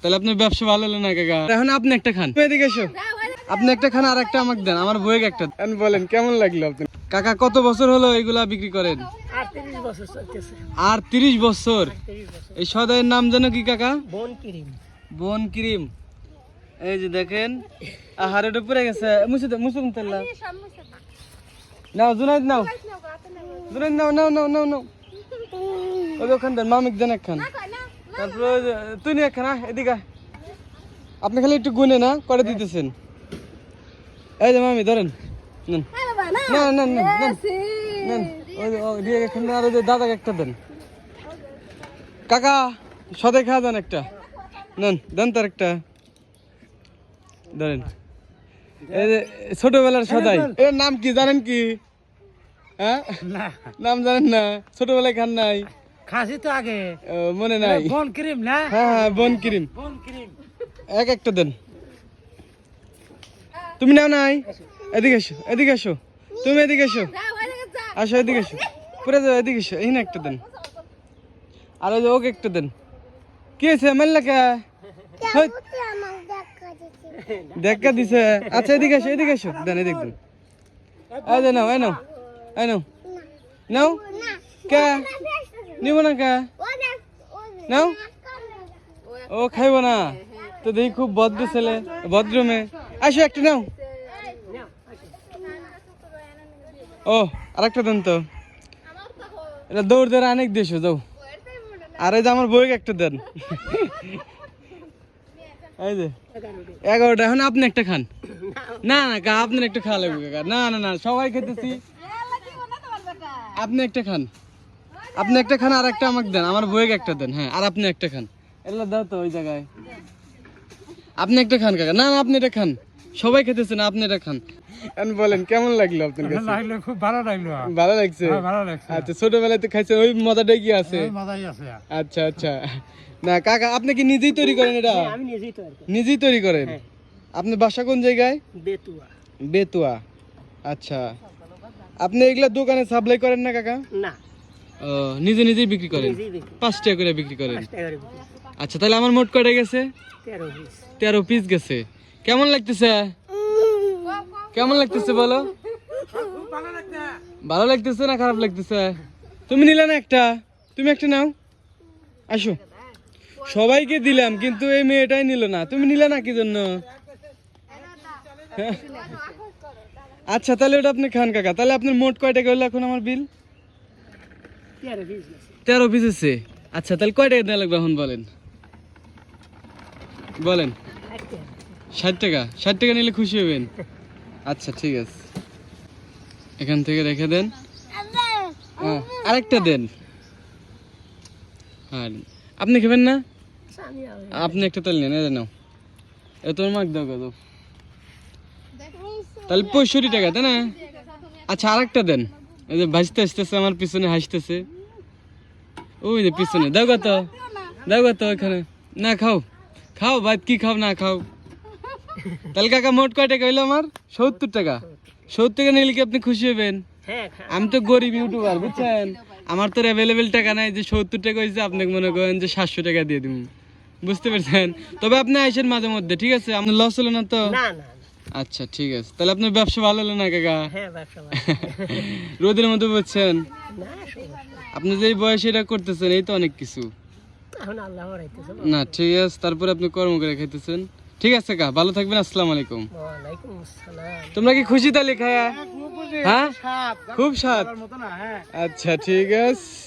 তাহলে আপনার ব্যবসা ভালো হলো না কাকা? এখন আপনি একটা খান। এদিকে এসো। আপনি একটা খান আর একটা আমাকে দেন। আমার বইয়ে একটা বলেন কেমন লাগল আপনি? কাকা কত বছর হলো এগুলা বিক্রি করেন? আর তিরিশ বছর? এই সদাইয়ের নাম জানো কি কাকা? বন কিরিম। বন ক্রিম। এই যে দেখেন আহারের উপরে গেছে। মুছে দিন তেল্লা নাও জুনাইদ নাও। জুনাইদ নাও নাও। নাও নাও নাও ওখান দেন মামিক দেন একখান। তারপরে তুই নিয়ে আয়, এদিকে আপনি খালি একটু গুনে না করে দিতেছেন? এই যে মামি ধরেন নেন। না না না নেন ও দিয়ে আর দাদাকে একটা দেন। কাকা সদাই খাওয়া দেন একটা। নেন দেন তার একটা। ধরেন। এই যে ছোটবেলার সদাই। এর নাম কি জানেন কি? হ্যাঁ? না। নাম জানেন না? ছোটবেলায় খান নাই? খাসি তো আগে। মনে নাই। বন ক্রিম না? হ্যাঁ হ্যাঁ বন ক্রিম। বন ক্রিম। এক একটা দেন। তুমি নাও নাই? এদিকে এসো এদিকে এসো। তুমি এদিকে এসো। আসো এদিকে এসো। পুরো যাও এদিকে এসো। এই না একটা দেন। আর ওই ওকে একটা দেন। কি হয়েছে? মেললা কে? দেখা দিছে। আচ্ছা এদিকে এসো এদিকে এসো। দেন এদিকে দেন। এই নাও এই নাও এই নাও। নাও। কে? নিব না কে? নাও ও খাইব না। তো দেখি খুব ভদ্র ছেলে ভদ্র মেয়ে। আসো একটা নাও। ও আর একটা দেন তো। এটা দৌড় দৌড় অনেক দেশো যাও। আর এই যে আমার বইকে একটা দেন। এই যে এগারোটা। এখন আপনি একটা খান। না না কা আপনি একটা খাওয়া লাগবে কাকা না না না সবাই খেতেছি। আপনি একটা খান। আপনি একটা খান আর একটা আমাকে দেন। আমার বইকে একটা দেন হ্যাঁ আর আপনি একটা খান। এগুলো দাও তো ওই জায়গায়। আপনি একটা খান কাকা। না না আপনি এটা খান। সবাই খেতেছেন আপনি এটা খান। বলেন কেমন লাগল আপনার কাছে? লাগল খুব ভালো লাগল। ভালো লাগছে? ভালো লাগছে। আচ্ছা ছোটবেলায় তো খাইছেন ওই মজাটাই কি আছে? মজাই আছে। আচ্ছা আচ্ছা। না কাকা আপনি কি নিজেই তৈরি করেন এটা? আমি নিজেই তো আর নিজেই তৈরি করেন? আপনি বাসা কোন জায়গায়? বেতুয়া। বেতুয়া। আচ্ছা। আপনি এগুলা দোকানে সাপ্লাই করেন না কাকা? না। নিজে নিজেই বিক্রি করেন? পাঁচ টাকা করে বিক্রি করেন? আচ্ছা তাহলে আমার মোট কয়টা গেছে? তেরো পিস গেছে। কেমন লাগতেছে? কেমন লাগতেছে বলো? ভালো লাগতেছে না খারাপ লাগতেছে? তুমি নিলে না একটা? তুমি একটা নাও। আসো। সবাইকে দিলাম কিন্তু এই মেয়েটাই নিল না। তুমি নিলে না কি জন্য। আচ্ছা তাহলে ওটা আপনি খান কাকা। তাহলে আপনার মোট কয় টাকা হলো এখন আমার বিল? তেরো পিস এসছে? আচ্ছা তাহলে কয় টাকা লাগবে এখন বলেন? বলেন। ষাট টাকা? ষাট টাকা নিলে খুশি হবেন? আচ্ছা ঠিক আছে। এখান থেকে রেখে দেন। হ্যাঁ, আরেকটা দেন। হ্যাঁ আপনি খাবেন না? আপনি একটা তেল নেন এই নাও। এ তোর মাক দাও দাও। তাহলে পঁয়ষট্টি টাকা তাই না? আচ্ছা আরেকটা দেন। এই যে ভাসতে আসতেছে আমার পিছনে হাসতেছে। ওই যে পিছনে। দাও গা তো। দাও গা তো ওখানে না খাও। খাও ভাই কি খাও না খাও। তাহলে কাকা মোট কয় টাকা হইল আমার? সত্তর টাকা। সত্তর টাকা নিলে কি আপনি খুশি হবেন? হ্যাঁ আমি তো গরিব ইউটিউবার বুঝছেন? আমার তো অ্যাভেলেবেল টাকা নাই যে সত্তর টাকা হয়েছে আপনাকে মনে করেন যে সাতশো টাকা দিয়ে দিব। বুঝতে পারছেন? তবে আপনি আইসেন মাঝে মধ্যে ঠিক আছে? আপনার লস হলো না তো? না না। আচ্ছা ঠিক আছে। তাহলে আপনার ব্যবসা ভালো হলো না কাকা? হ্যাঁ ব্যবসা ভালো। রোদের মধ্যে বলছেন আপনি যে এই বয়সে এটা করতেছেন এই তো অনেক কিছু। না ঠিক আছে তারপরে আপনি কর্ম করে খাইতেছেন। ঠিক আছে কা ভালো থাকবেন আসসালামু আলাইকুম। তোমরা কি খুশি তাহলে খায়া? হ্যাঁ খুব স্বাদ মতো না হ্যাঁ। আচ্ছা ঠিক আছে।